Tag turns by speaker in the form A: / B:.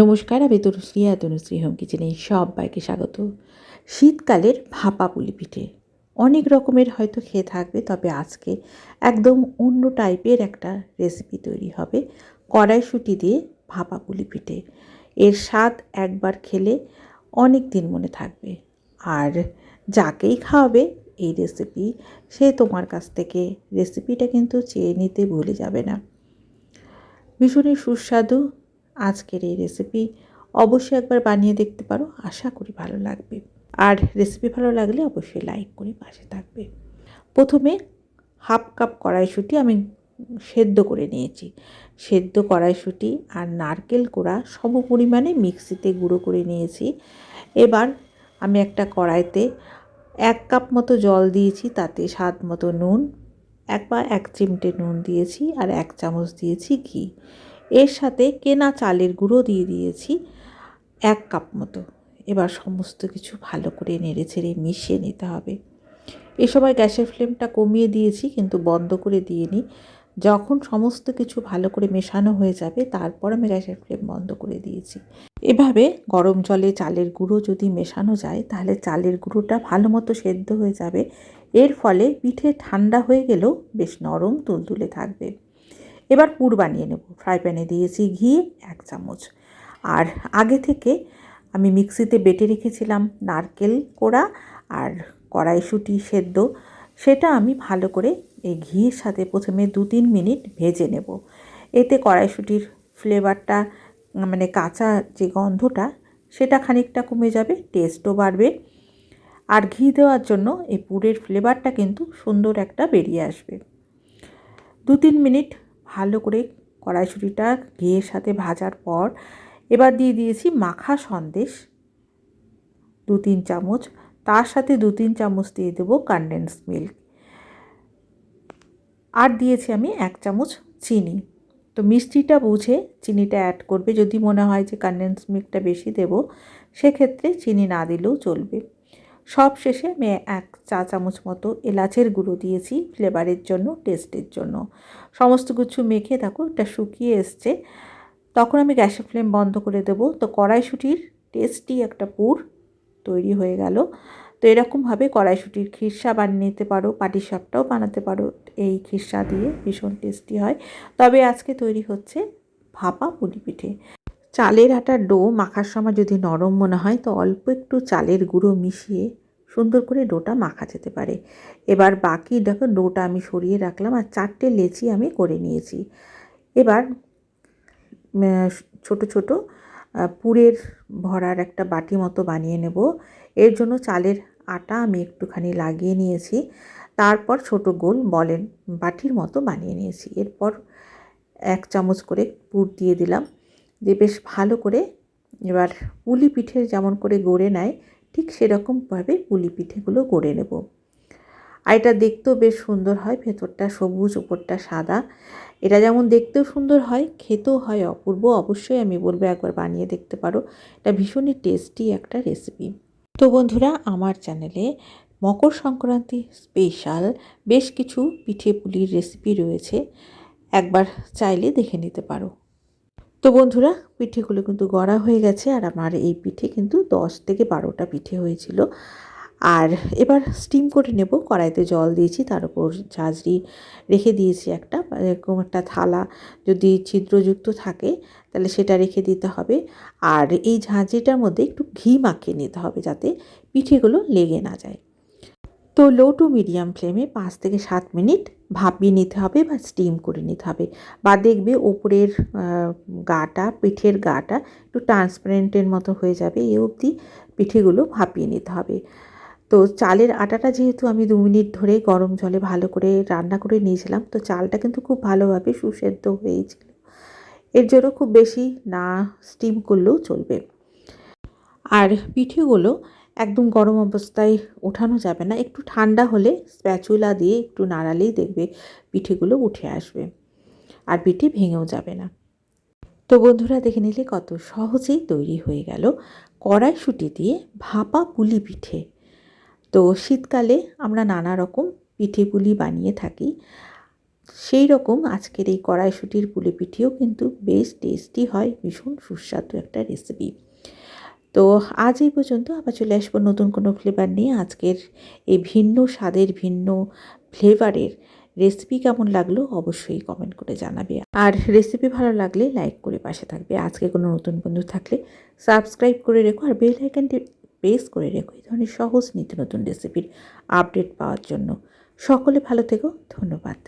A: নমস্কার, আমি তনুশ্রী, আর তনুশ্রী হোম কিচেনে সবাইকে স্বাগত। শীতকালের ভাপা পুলি পিঠে অনেক রকমের হয়তো খেয়ে থাকবে, তবে আজকে একদম অন্য টাইপের একটা রেসিপি তৈরি হবে, কড়াইশুঁটি দিয়ে ভাপা পুলি পিঠে এর স্বাদ একবার খেলে অনেক দিন মনে থাকবে। আর যাকেই খাওয়াবে এই রেসিপি সে তোমার কাছ থেকে রেসিপিটা কিন্তু চেয়ে নিতে ভুলে যাবে না। ভীষণই সুস্বাদু আজকের এই রেসিপি অবশ্যই একবার বানিয়ে দেখতে পারো, আশা করি ভালো লাগবে। আর রেসিপি ভালো লাগলে অবশ্যই লাইক করে পাশে থাকবে। প্রথমে হাফ কাপ কড়াইশুঁটি আমি সেদ্ধ করে নিয়েছি। সেদ্ধ কড়াইশুঁটি আর নারকেল কোড়া সম পরিমাণে মিক্সিতে গুঁড়ো করে নিয়েছি। এবার আমি একটা কড়াইতে এক কাপ মতো জল দিয়েছি, তাতে স্বাদ মতো নুন এক বা এক চিমটে নুন দিয়েছি আর এক চামচ দিয়েছি ঘি। এর সাথে কেনা চালের গুঁড়ো দিয়ে দিয়েছি এক কাপ মতো। এবার সমস্ত কিছু ভালো করে নেড়ে ছেড়ে মিশিয়ে নিতে হবে। এ সময় গ্যাসের ফ্লেমটা কমিয়ে দিয়েছি, কিন্তু বন্ধ করে দিইনি। যখন সমস্ত কিছু ভালো করে মেশানো হয়ে যাবে, তারপর আমি গ্যাসের ফ্লেম বন্ধ করে দিয়েছি। এভাবে গরম জলে চালের গুঁড়ো যদি মেশানো যায়, তাহলে চালের গুঁড়োটা ভালো মতো সেদ্ধ হয়ে যাবে। এর ফলে পিঠে ঠান্ডা হয়ে গেলেও বেশ নরম তুলতুলে থাকবে। এবার পুর বানিয়ে নেব। ফ্রাই প্যানে দিয়েছি ঘি, এক চামচ। আর আগে থেকে আমি মিক্সিতে বেটে রেখেছিলাম নারকেল কোড়া আর কড়াইশুঁটি সেদ্ধ। সেটা আমি ভালো করে এই ঘিয়ের সাথে প্রথমে দু তিন মিনিট ভেজে নেব। এতে কড়াইশুঁটির ফ্লেভারটা মানে কাঁচা যে গন্ধটা, সেটা খানিকটা কমে যাবে, টেস্টও বাড়বে। আর ঘি দেওয়ার জন্য এই পুরের ফ্লেভারটা কিন্তু সুন্দর একটা বেরিয়ে আসবে। দু তিন মিনিট ভালো করে কড়াইশুঁটিটা ঘিয়ের সাথে ভাজার পর এবার দিয়ে দিয়েছি মাখা সন্দেশ। দু তিন চামচ, তার সাথে দু তিন চামচ দিয়ে দেবো কনডেন্স মিল্ক আর দিয়েছি আমি এক চামচ চিনি। তো মিষ্টিটা বুঝে চিনিটা অ্যাড করবে। যদি মনে হয় যে কনডেন্স মিল্কটা বেশি দেবো, সেক্ষেত্রে চিনি না দিলেও চলবে। সব শেষে আমি এক চা চামচ মতো এলাচের গুঁড়ো দিয়েছি ফ্লেভারের জন্য, টেস্টের জন্য। সমস্ত কিছু মেখে দেখো, এটা শুকিয়ে এসছে। তখন আমি গ্যাসের ফ্লেম বন্ধ করে দেবো। তো কড়াইশুটির টেস্টি একটা পুর তৈরি হয়ে গেল। তো এরকমভাবে কড়াইশুটির খিরসা বানিয়ে নিতে পারো পাটিসাপটাও বানাতে পারো। এই খিরসা দিয়ে ভীষণ টেস্টি হয়। তবে আজকে তৈরি হচ্ছে ভাপা পুলি পিঠে। চালের আটার ডো মাখার সময় যদি নরম মনে হয়, তো অল্প একটু চালের গুঁড়ো মিশিয়ে সুন্দর করে ডোটা মাখা যেতে পারে। এবার বাকি দেখো, ডোটা আমি সরিয়ে রাখলাম আর চারটে লেচি আমি করে নিয়েছি। এবার ছোট ছোট পুরের ভরার একটা বাটি মতো বানিয়ে নেব। এর জন্য চালের আটা আমি একটুখানি লাগিয়ে নিয়েছি। তারপর ছোট গোল বলেন বাটির মতো বানিয়ে নিয়েছি। এরপর এক চামচ করে পুর দিয়ে দিলাম। দিয়ে বেশ ভালো করে এবার পুলি পিঠের যেমন করে গড়ে নেয়, ঠিক সেরকমভাবে পুলি পিঠেগুলো গড়ে নেব। আর এটা দেখতেও বেশ সুন্দর হয়, ভেতরটা সবুজ, উপরটা সাদা। এটা যেমন দেখতেও সুন্দর হয়, খেতেও হয় অপূর্ব। অবশ্যই আমি বলব একবার বানিয়ে দেখতে পারো। এটা ভীষণই টেস্টি একটা রেসিপি। তো বন্ধুরা, আমার চ্যানেলে মকর সংক্রান্তি স্পেশাল বেশ কিছু পিঠে পুলির রেসিপি রয়েছে। একবার চাইলে দেখে নিতে পারো। তো বন্ধুরা, পিঠেগুলো কিন্তু গড়া হয়ে গেছে আর আমার এই পিঠে কিন্তু দশ থেকে বারোটা পিঠে হয়েছিল। আর এবার স্টিম করে নেব, কড়াইতে জল দিয়েছি, তার উপর ঝাঁঝরি রেখে দিয়েছি একটা এরকম একটা থালা যদি ছিদ্রযুক্ত থাকে, তাহলে সেটা রেখে দিতে হবে। আর এই ঝাঁঝরিটার মধ্যে একটু ঘি মাখিয়ে নিতে হবে যাতে পিঠেগুলো লেগে না যায়। তো লো টু মিডিয়াম ফ্লেমে পাঁচ থেকে সাত মিনিট ভাপিয়ে নিতে হবে বা স্টিম করে নিতে হবে বা দেখবে ওপরের গাটা, পিঠের গাটা একটু ট্রান্সপারেন্টের মতো হয়ে যাবে এ অবধি পিঠেগুলো ভাপিয়ে নিতে হবে। তো চালের আটাটা যেহেতু আমি দু মিনিট ধরে গরম জলে ভালো করে রান্না করে নিয়েছিলাম, তো চালটা কিন্তু খুব ভালোভাবে সুসেদ্ধ হয়েছিল। এর জন্য খুব বেশি না স্টিম করলেও চলবে। আর পিঠেগুলো একদম গরম অবস্থায় ওঠানো যাবে না। একটু ঠান্ডা হলে স্প্যাচুলা দিয়ে একটু নাড়ালেই দেখবে পিঠেগুলো উঠে আসবে আর পিঠে ভেঙেও যাবে না। তো বন্ধুরা, দেখে নিলে কত সহজেই তৈরি হয়ে গেল কড়াইশুঁটি দিয়ে ভাপা পুলি পিঠে। তো শীতকালে আমরা নানা রকম পিঠে পুলি বানিয়ে থাকি। সেই রকম আজকের এই কড়াইশুটির পুলি পিঠেও কিন্তু বেশ টেস্টি হয়, ভীষণ সুস্বাদু একটা রেসিপি। তো আজ এই পর্যন্ত আবার চলে আসব নতুন কোনো ফ্লেভার নিয়ে। আজকের এই ভিন্ন স্বাদের, ভিন্ন ফ্লেভারের রেসিপি কেমন লাগল অবশ্যই কমেন্ট করে জানাবে। আর রেসিপি ভালো লাগলে লাইক করে পাশে থাকবে। আজকে কোনো নতুন বন্ধু থাকলে সাবস্ক্রাইব করে রেখো আর বেল আইকনটি প্রেস করে রেখো। এই ধরনের সহজ নিত্য নতুন রেসিপির আপডেট পাওয়ার জন্য। সকলে ভালো থেকো। ধন্যবাদ।